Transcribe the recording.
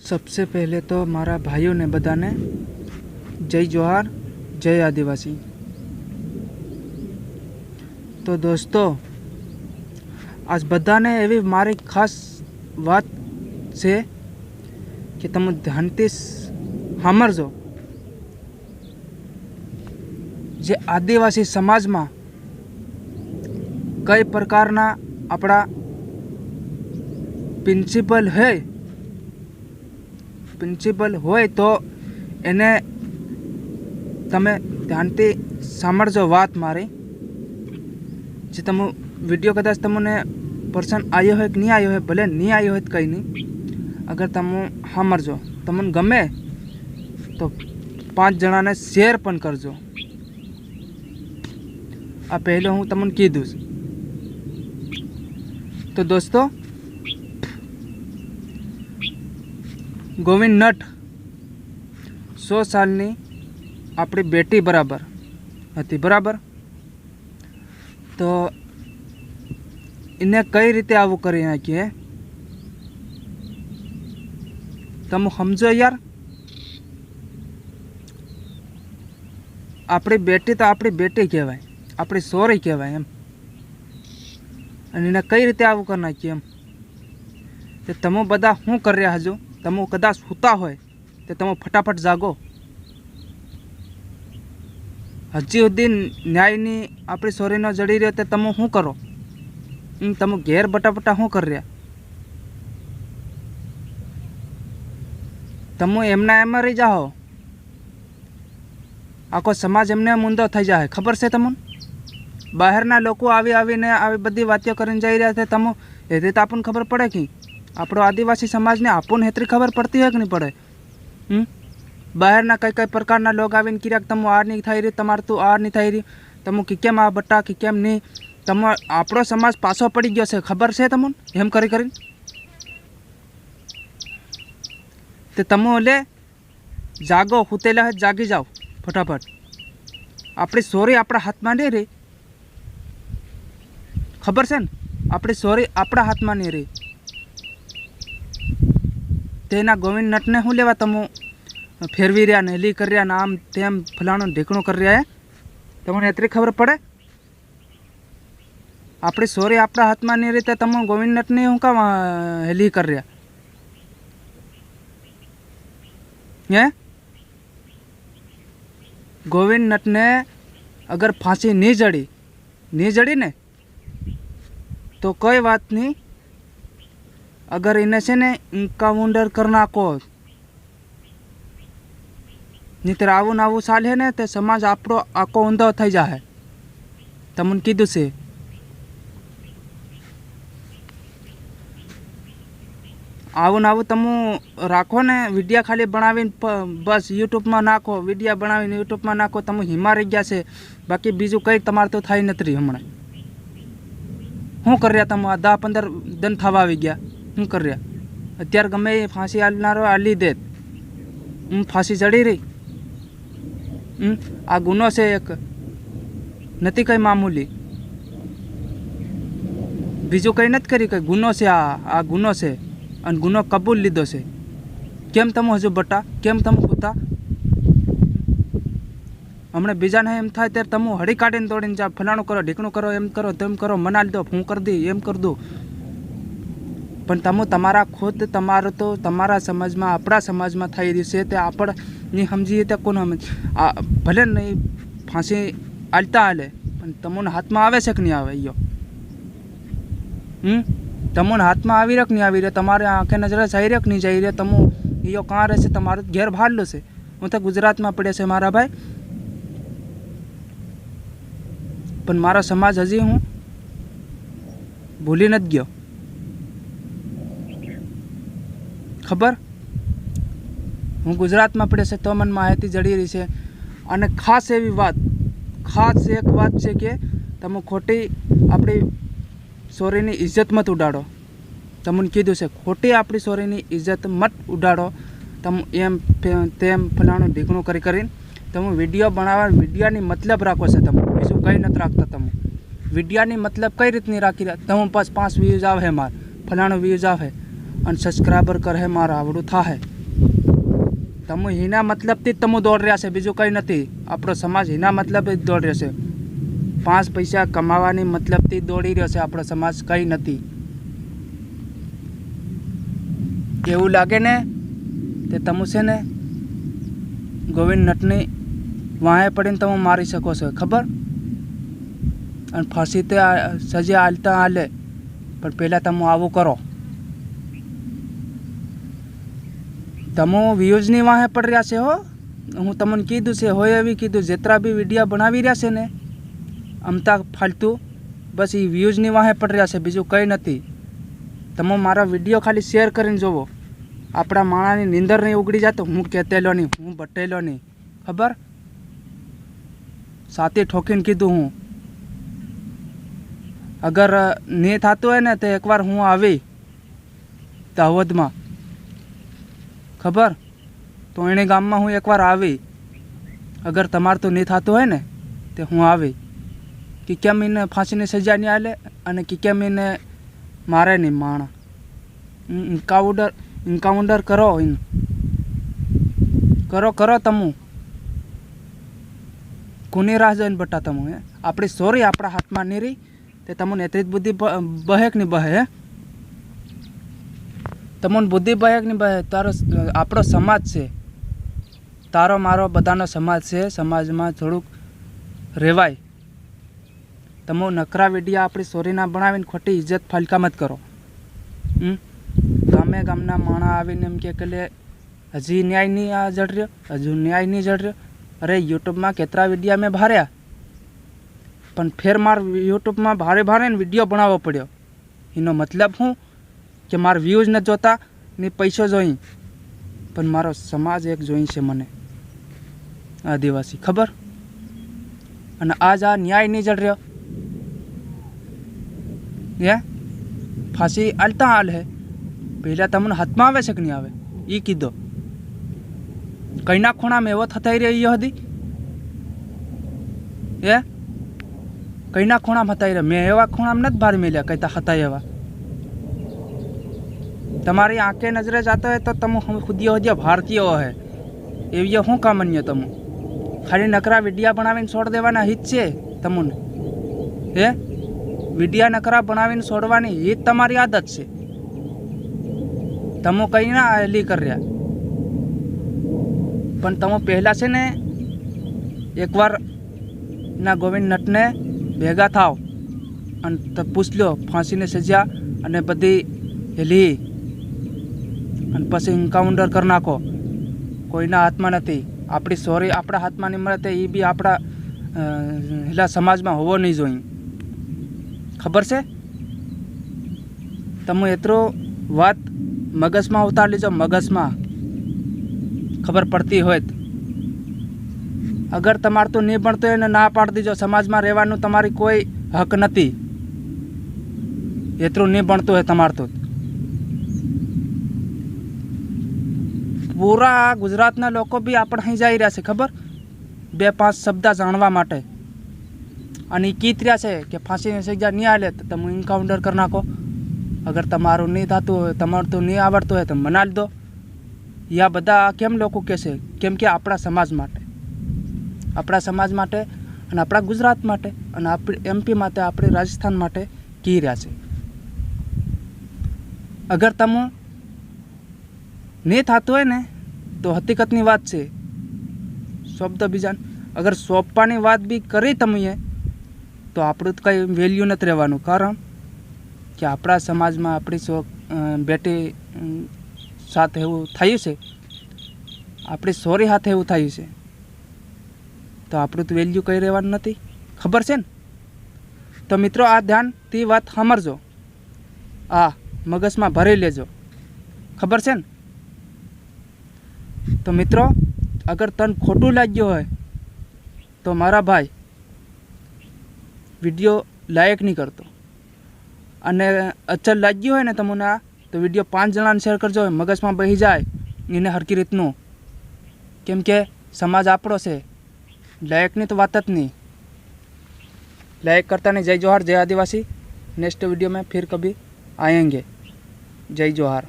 सबसे पहले तो મારા ભાઈઓને બધાને જય જોહાર જય આદિવાસી તો દોસ્તો આજ બધાને એવી મારી ખાસ વાત છે કે તમે ધ્યાનથી સાંભળજો જે આદિવાસી સમાજમાં કઈ પ્રકારના આપણા પ્રિન્સિપલ હોય પ્રિન્સિપલ હોય તો એને તમે ધ્યાનથી સાંભળજો વાત મારી. જે તમે વીડિયો કદાચ તમને પર્સન આવ્યો હોય કે નહીં આવ્યો હોય, ભલે નહીં આવ્યો હોય કંઈ નહીં. અગર તમે સાંભળજો. તમને ગમે તો પાંચ જણાને શેર પણ કરજો. આ પહેલો હું તમને કીધું તો દોસ્તો ગોવિંદ નટ. સો સાલની આપણી બેટી બરાબર હતી, બરાબર? તો એને કઈ રીતે આવું કરી નાખીએ? તમે સમજો યાર. આપણી બેટી તો આપણી બેટી કહેવાય, આપણી સોરી કહેવાય એમ. અને એને કઈ રીતે આવું કરી નાખીએ એમ? તો તમે બધા શું કર્યા હજુ તમે કદાચ સૂતા હોય તો તમે ફટાફટ જાગો. હજી સુધી ન્યાયની આપણી સોરીનો જડી રહ્યો તે તમે શું કરો? તમે ઘેર બટાપટા શું કરી રહ્યા? તમે એમના એમાં રહી જાઓ. આખો સમાજ એમને મૂંદો થઈ જાય. ખબર છે તમને? બહારના લોકો આવી આવીને આવી બધી વાતો કરીને જઈ રહ્યા છે. તમે એ રીતે આપણને ખબર પડે કે આપણો આદિવાસી સમાજને આપણને હેતરી ખબર પડતી હોય કે નહીં પડે? હમ? બહારના કઈ કઈ પ્રકારના લોકો આવીને ક્યાંક તમે આ નહીં થઈ રહ્યું તમારે તું આ નહીં થઈ રહ્યું તમે કે કેમ આ બટ્ટા કે કેમ નહીં? તમે આપણો સમાજ પાછો પડી ગયો છે, ખબર છે તમને? એમ કરી કરીને. તે તમે લે, જાગો, હુતેલા હોય જાગી જાઓ, ફટાફટ. આપણી સોરી આપણા હાથમાં નહીં રહી. ખબર છે ને? આપણી સોરી આપણા હાથમાં નહીં રહી. તેના ગોવિંદ નટને શું લેવા તમે? ફેરવી રહ્યા ને હેલી કરી રહ્યા ને, આમ તેમ ફલાણું ઢીકણું કરી રહ્યા હે? તમને એટલી ખબર પડે? આપણી સોરી આપણા હાથમાં નહીં રીતે તમે ગોવિંદ નટને શું કામ હેલી કરી રહ્યા? હે? ગોવિંદ નટને અગર ફાંસી નહીં જડી નહીં જડી ને, તો કોઈ વાત નહીં. અગર એને છે ને ઇન્કાઉન્ટર કરી નાખો. નહીતર આવું ને આવું ચાલે ને, તે સમાજ આપણો આખો ઊંધો થઈ જાય તમને કીધું છે. આવું ને આવું તમે રાખો ને, વિડીયા ખાલી બનાવીને બસ યુટ્યુબમાં નાખો, વિડીયા બનાવીને યુટ્યુબમાં નાખો, તમે હિમા રહી ગયા છે. બાકી બીજું કંઈ તમારે તો થાય નથી હમણાં. શું કર્યા તમે? દસ પંદર દન થવા આવી ગયા. શું કર રહ્યા? અત્યારે ગમે એ ફાંસી આલનારો આલી દે હું ફાંસી ચડી રહી. હમ આ ગુનો છે એક. નથી કંઈ મામૂલી. બીજું કંઈ નથી કરી કંઈ. ગુનો છે આ આ ગુનો છે. અને ગુનો કબૂલ લીધો છે. કેમ તમે હજુ બટા? કેમ તમે પૂતા હમણાં બીજાને એમ થાય ત્યારે તમે હળી કાઢીને દોડીને જા ફલાણું કરો, ઢીકણું કરો, એમ કરો, તેમ કરો મના લીધો હું કરી દઈ, એમ કરી દઉં. પણ તમે તમારા ખુદ તમારો તો તમારા સમાજમાં, આપણા સમાજમાં થઈ રહ્યું છે, તે આપણે સમજીએ તો કોને સમજ? ભલે નહીં ફાંસી આલતા હાલે, પણ તમને હાથમાં આવે છે કે નહીં આવે યો હમ? તમને હાથમાં આવી કે નહીં આવી રહ્યો? તમારે આંખે નજરે જઈ કે નહીં જઈ રહ્યો? તમે યો કાં રહેશે તમારું ઘેર ભાડલું છે. હું તો ગુજરાતમાં પડ્યા છે મારા ભાઈ. પણ મારો સમાજ હજી હું ભૂલી નથી ગયો. ખબર? હું ગુજરાતમાં પડે છે, તો મને માહિતી જડી રહી છે. અને ખાસ એવી વાત, ખાસ એક વાત છે કે, તમે ખોટી આપણી સોરીની ઇજ્જત મત ઉડાડો. તમને કીધું છે, ખોટી આપણી સોરીની ઇજ્જત મત ઉડાડો. તમે એમ તેમ ફલાણું ઢીકણું કરી કરીને તમે વીડિયો બનાવવા, વિડીયાની મતલબ રાખો છો તમે. બીજું કંઈ નથી રાખતા તમે. વિડીયાની મતલબ કઈ રીતની રાખી રહ્યા? તમે પાંચ પાંચ વ્યૂઝ આવે માર. ફલાણું વ્યૂઝ આવે. અને સબસ્ક્રાઈબર કરે મારા આવડું થાય તમે હિના મતલબથી જ તમે દોડ રહ્યા છે, બીજું કંઈ નથી. આપણો સમાજ હિના મતલબથી જ દોડ રહ્યો છે. પાંચ પૈસા કમાવાની મતલબથી દોડી રહ્યો છે, આપણો સમાજ કંઈ નથી. એવું લાગે ને તે તમે છે ને? ગોવિંદ નટની વાંહે પડીને તમે મારી શકો છો, ખબર? અને ફાંસી તે સજા હાલતા હાલે પણ પહેલાં તમે આવું કરો. તમે વ્યૂઝની વાંહે પડી રહ્યા છે હો. હું તમને કીધું છે, હોય એવી કીધું જેટલા બી વિડીયા બનાવી રહ્યા છે ને અમતા ફાલતુ. બસ એ વ્યૂઝની વાંહે પડી રહ્યા છે, બીજું કંઈ નથી. તમે મારા વીડિયો ખાલી શેર કરીને જોવો. આપણા માણાની નીંદર નહીં ઉગડી જાતો, હું કહેતેલો નહીં, હું બટેલો નહીં. ખબર? સાથે ઠોકીને કીધું હું. અગર નહીં થતું હોય ને, તો એકવાર હું આવી. દાહોદમાં. ખબર? તો એણે ગામમાં હું એકવાર આવી. અગર તમારે તો નહીં થતું હોય ને, તે હું આવી. કે કેમ એને ફાંસીની સજા નહીં આલે અને કે કેમ એને મારે નહીં માણા? ઇન્કાઉન્ટર ઇન્કાઉન્ટર કરો એને. કરો કરો તમુ. કોની રાહ જોઈને બટા તમુ, હે. આપણી સોરી આપણા હાથમાં નહીં રહી, તે તમને એટલી જ બુદ્ધિ બહેક નહીં બહે, હે. તમને બુદ્ધિ ભાઈ નહીં ભાઈ તારો આપણો સમાજ છે. તારો મારો બધાનો સમાજ છે, સમાજમાં થોડુંક રહેવાય તમે નકરા વિડીયા આપણી સોરીના બનાવીને ખોટી ઇજ્જત ફલકા મત કરો? ગામે ગામના માણા આવીને એમ કે લે, હજી ન્યાય નહીં આ જડ રહ્યો? હજુ ન્યાય નહીં જડ રહ્યો? અરે, યુટ્યુબમાં કેટલા વિડીયા મેં ભાર્યા. પણ ફેર માર યુટ્યુબમાં ભારે ભારે વીડિયો બનાવવો પડ્યો. એનો મતલબ શું કે મારા વ્યૂઝ ન જોતા ને પૈસો જોઈ. પણ મારો સમાજ એક જોઈ છે મને. આદિવાસી, ખબર? અને આજ આ ન્યાય નહીં જડ રહ્યો. હે? ફાંસી હાલતા હાલ હે. પહેલાં તમને હાથમાં આવે છે કે નહીં આવે? એ કીધો. કઈના ખૂણામાં એવો થતાઈ રહ્યો હતી એ કઈના ખૂણામાં હતા રહ્યા? મેં એવા ખૂણામાં નથી ભાર મેલ્યા કહેતા હતા એવા. તમારી આંખે નજરે જાતો હોય તો તમે ખુદીઓ હજી ભારતીય હે એવી શું કામ કામન્ય તમે? ખાલી નકરા વિડિયા બનાવીને છોડ દેવાના હિત છે તમને. હે? વિડિયા નકરા બનાવીને છોડવાની હિત તમારી આદત છે. તમે કંઈ ના હેલી કર્યા પણ તમે પહેલાં છે ને, એકવાર ના ગોવિંદ નટને ભેગા થાવ અને પૂછ લો ફાંસીની સજા અને બધી હેલી અને પછી એન્કાઉન્ટર કરી નાખો. કોઈના હાથમાં નથી. આપણી સોરી આપણા હાથમાં નહીં એ બી આપણા હેલા સમાજમાં હોવો નહીં જોઈએ. ખબર છે? તમે એટલો વાત મગજમાં ઉતારી લેજો, મગજમાં. ખબર પડતી હોય અગર તમારે તો નહીં ભણતો હોય ને ના પાડી દીજો. સમાજમાં રહેવાનું તમારી કોઈ હક નથી. એટલું નહીં ભણતું હોય તમારે તો. પૂરા ગુજરાતના લોકો બી આપણે અહીં જઈ રહ્યા છે, ખબર? બે પાંચ શબ્દ જાણવા માટે. અને એ કીત રહ્યા છે કે ફાંસીની સજા નહીં આવે તો તમે એન્કાઉન્ટર કરી નાખો. અગર તમારું નહીં થતું હોય, તમારું તો નહીં આવડતું હોય તો મનાવી દો. યા બધા કેમ લોકો કહેશે કેમ કે આપણા સમાજ માટે. આપણા સમાજ માટે અને આપણા ગુજરાત માટે અને આપણી એમપી માટે, આપણી રાજસ્થાન માટે કહી રહ્યા છે. અગર તમે નહીં થતું હોય ને તો હકીકતની વાત છે. શબ્દ બીજા અગર સોંપવાની વાત બી કરી તમે, તો આપણું તો કંઈ વેલ્યુ નથી રહેવાનું. કારણ કે આપણા સમાજમાં આપણી શોખ બેટી સાથે એવું થયું છે. આપણી સોરી હાથે એવું થયું છે. તો આપણું તો વેલ્યુ કંઈ રહેવાનું નથી. ખબર છે ને? તો મિત્રો, આ ધ્યાનથી વાત સમરજો આ મગજમાં ભરી લેજો. ખબર છે ને? તો મિત્રો અગર તને ખોટું લાગ્યું હોય તો મારા ભાઈ વિડીયો લાયક નહીં કરતો અને અચલ લાગ્યું હોય ને તમને આ તો વિડીયો પાંચ જણાને શેર કરજો મગજમાં બહી જાય એને હરકી રીતનું કેમ કે સમાજ આપણો છે લાયકની તો વાત જ નહીં लाइक करता नहीं जय जोहार जय आदिवासी नेक्स्ट वीडियो में फिर कभी आएंगे जय जोहार